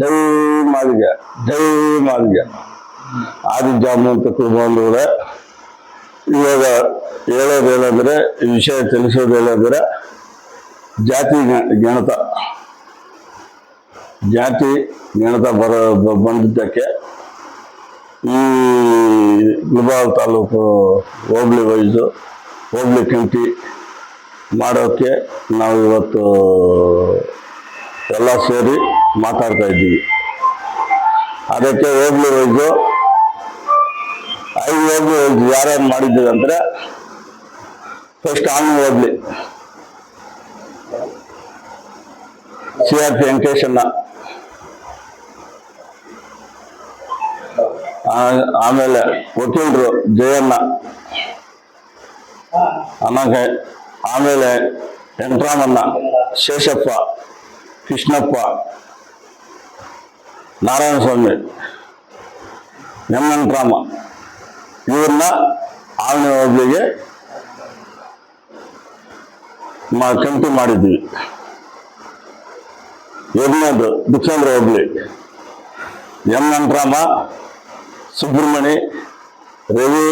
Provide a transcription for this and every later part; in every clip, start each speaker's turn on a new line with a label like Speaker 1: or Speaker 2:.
Speaker 1: ಜೈ ಮಾದಿಗೆ ಜೈ ಮಾದಿಗೆ. ಆದಿ ಜಾಮೂನ್ ಬಂದವ್ರೆ ಇವಾಗ ಹೇಳೋದೇನೆಂದ್ರೆ ಈ ವಿಷಯ ತಿಳಿಸೋದೇನೆಂದ್ರೆ ಜಾತಿ ಗಣತ. ಜಾತಿ ಗಣಿತ ಬರ ಬಂದಿದ್ದಕ್ಕೆ ಈ ಗುಲ್ಬರ್ಗ ತಾಲೂಕು ಹೋಬ್ಳಿ ವೈಸು, ಹೋಬ್ಳಿ ಕಮಿಟಿ ಮಾಡೋಕ್ಕೆ ನಾವು ಇವತ್ತು ಎಲ್ಲ ಸೇರಿ ಮಾತಾಡ್ತಾ ಇದ್ದೀವಿ. ಅದಕ್ಕೆ ಹೋಗ್ಲಿ ವೈಸು ಐದು ಹೋಗ್ಲಿ ವೈಸು ಯಾರ್ಯಾರು ಮಾಡಿದ್ದೀವಿ ಅಂದರೆ ಫಸ್ಟ್ ಆನು ಹೋಗ್ಲಿ. ಸಿ ಆರ್ ಪಿ ವೆಂಕಟೇಶನ್ನ ಆಮೇಲೆ ವಕೀಲರು ಜಯಣ್ಣ. ಅನಘ. ಆಮೇಲೆ ವೆಂಕಟರಾಮಣ್ಣ ಶೇಷಪ್ಪ. ಕೃಷ್ಣಪ್ಪ, ನಾರಾಯಣ ಸ್ವಾಮಿ ವೆಂಕಟರಾಮ ಇವ್ರನ್ನ ಆವಣಿ ಹೋಬ್ಳಿಗೆ ಮಾ ಕಂಟಿ ಮಾಡಿದ್ವಿ. ಎರಡನೇದು ದುಕ್ಷೇಂದ್ರ ಹೋಬ್ಳಿ. ಎಂ ರಾಮ, ಸುಬ್ರಹ್ಮಣಿ, ರವಿ,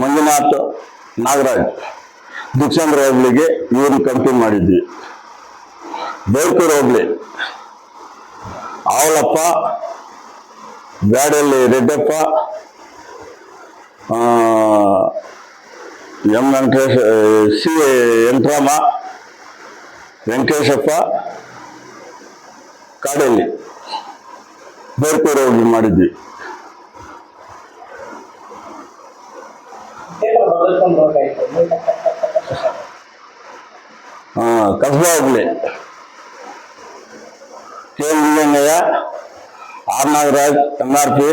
Speaker 1: ಮಂಜುನಾಥ್, ನಾಗರಾಜ್ ದುಕ್ಷೇಂದ್ರ ಹೋಬ್ಳಿಗೆ ಇವ್ರನ್ನ ಕಮಿಟಿ ಮಾಡಿದ್ವಿ. ಬೇರ್ಕೂರು ಹೋಗ್ಲಿ. ಅವಳಪ್ಪ ಬ್ಯಾಡಲ್ಲಿ ರೆಡ್ಡಪ್ಪ ಎಂ ವೆಂಕಟೇಶ, ಸಿ ಎಂಟ್ರಾಮ ವೆಂಕಟೇಶಪ್ಪ, ಕಾಡಲ್ಲಿ ಬೇರ್ಕೂರು ಹೋಗಿ ಮಾಡಿದ್ವಿ. Kasba hobli. K Lingaiah R Nagaraj M R P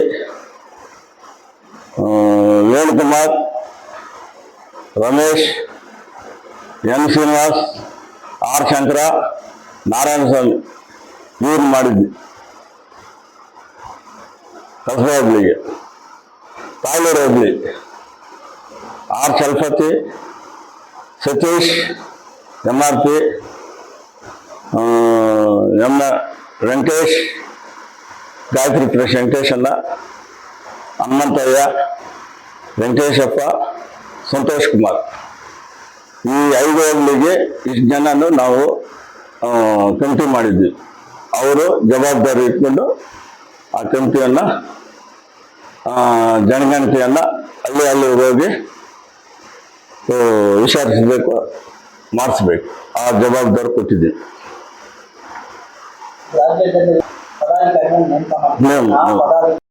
Speaker 1: Venukumar, Ramesh, N Srinivas, R Shankara, Narayanaswamy ಇವ್ರು ಮಾಡಿದ್ವಿ. Kasaba ಹೋಗ್ಲಿಗೆ Thaylur hobli R Chalapathi, Satish M R P M Venkatesh, Gayatri press Venkateshanna Hanumanthaiah Venkateshappa, Santosh Kumar. ಈ ಐದು ಇಷ್ಟು ಜನನು ನಾವು committee ಮಾಡಿದ್ವಿ. ಅವರು ಜವಾಬ್ದಾರಿ ಇಟ್ಕೊಂಡು ಆ ಕಮಿಟಿಯನ್ನು ಜನಗಣತಿಯನ್ನು ಅಲ್ಲಿ ಅಲ್ಲಿ ಹೋಗಿ ವಿಚಾರಿಸಬೇಕು, ಮಾಡಿಸ್ಬೇಕು. ಆ ಜವಾಬ್ದಾರಿ ಕೊಟ್ಟಿದ್ದೀವಿ
Speaker 2: రాజ్యాంగ
Speaker 1: పదాధికారిని
Speaker 2: నియమిస్తామని